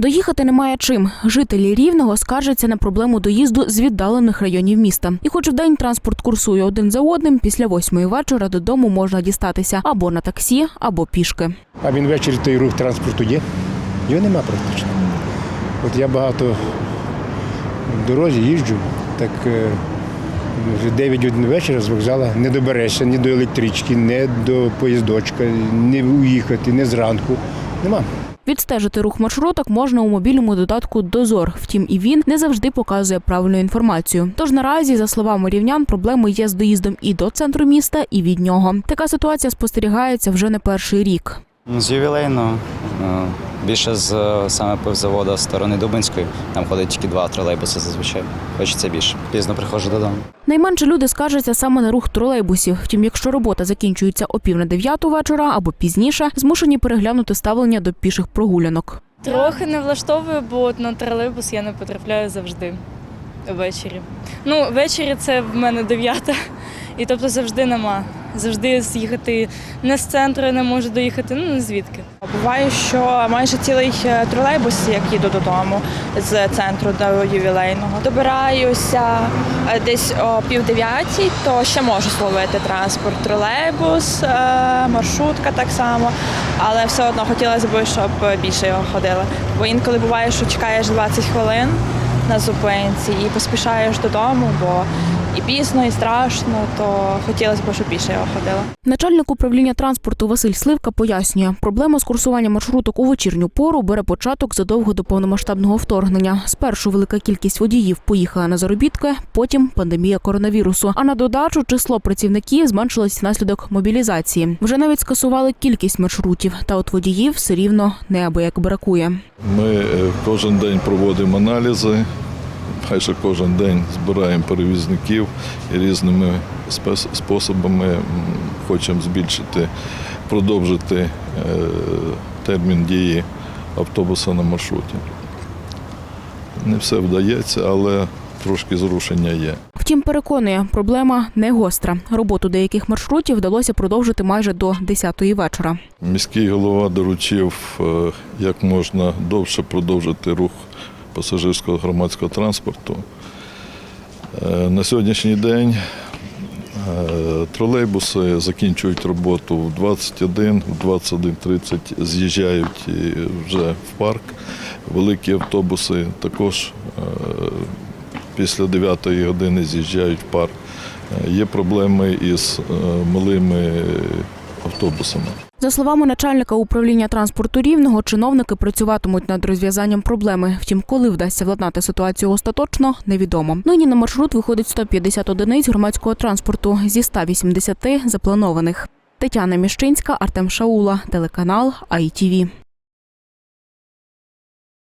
Доїхати немає чим. Жителі рівного скаржаться на проблему доїзду з віддалених районів міста. І хоч вдень транспорт курсує один за одним, після восьмої вечора додому можна дістатися або на таксі, або пішки. А він ввечері той рух транспорту є? Його нема практично. От я багато в дорозі їжджу, так е, вже 9 годин вечора з вокзала не доберешся ні до електрички, ні до поїздочка, не уїхати, не зранку. Нема. Відстежити рух маршруток можна у мобільному додатку Дозор. Втім, і він не завжди показує правильну інформацію. Тож наразі, за словами рівнян, проблеми є з доїздом і до центру міста, і від нього. Така ситуація спостерігається вже не перший рік. З ювілейного е, більше з е, саме пивзаводу з сторони Дубинської. Там ходить тільки два тролейбуси зазвичай. Хочеться більше. Пізно приходжу додому. Найменше люди скаржаться саме на рух тролейбусів. Втім, якщо робота закінчується о пів на дев'яту вечора або пізніше, змушені переглянути ставлення до піших прогулянок. Трохи не влаштовую, бо на тролейбус я не потрапляю завжди ввечері. Ну, ввечері це в мене дев'ята, і тобто завжди нема. Завжди з'їхати не з центру не можу доїхати, ну не звідки. Буває, що майже цілий е, тролейбус, як їду додому з центру до ювілейного. Добираюся е, десь о пів дев'ятій, то ще можу зловити транспорт. Тролейбус, е, маршрутка так само. Але все одно хотілося б, щоб більше його ходило. Бо інколи буває, що чекаєш 20 хвилин на зупинці і поспішаєш додому, бо і пізно, і страшно, то хотілося б, щоб більше його ходило. Начальник управління транспорту Василь Сливка пояснює, проблема з курсуванням маршруток у вечірню пору бере початок задовго до повномасштабного вторгнення. Спершу велика кількість водіїв поїхала на заробітки, потім пандемія коронавірусу. А на додачу число працівників зменшилось внаслідок мобілізації. Вже навіть скасували кількість маршрутів, та от водіїв все рівно неабияк бракує. Ми е, кожен день проводимо аналізи, майже кожен день збираємо перевізників і різними способами хочемо збільшити, продовжити е, термін дії автобуса на маршруті. Не все вдається, але трошки зрушення є. Втім, переконує, проблема не гостра. Роботу деяких маршрутів вдалося продовжити майже до 10-ї вечора. Міський голова доручив е, як можна довше продовжити рух пасажирського громадського транспорту. Е, На сьогоднішній день е, тролейбуси закінчують роботу в 21, в 21.30 з'їжджають вже в парк. Великі автобуси також е, після 9 години з'їжджають в парк. Є проблеми із малими автобусами. За словами начальника управління транспорту рівного, чиновники працюватимуть над розв'язанням проблеми. Втім, коли вдасться владнати ситуацію остаточно, невідомо. Нині на маршрут виходить 150 одиниць громадського транспорту зі 180 запланованих. Тетяна Міщинська, Артем Шаула, телеканал ITV.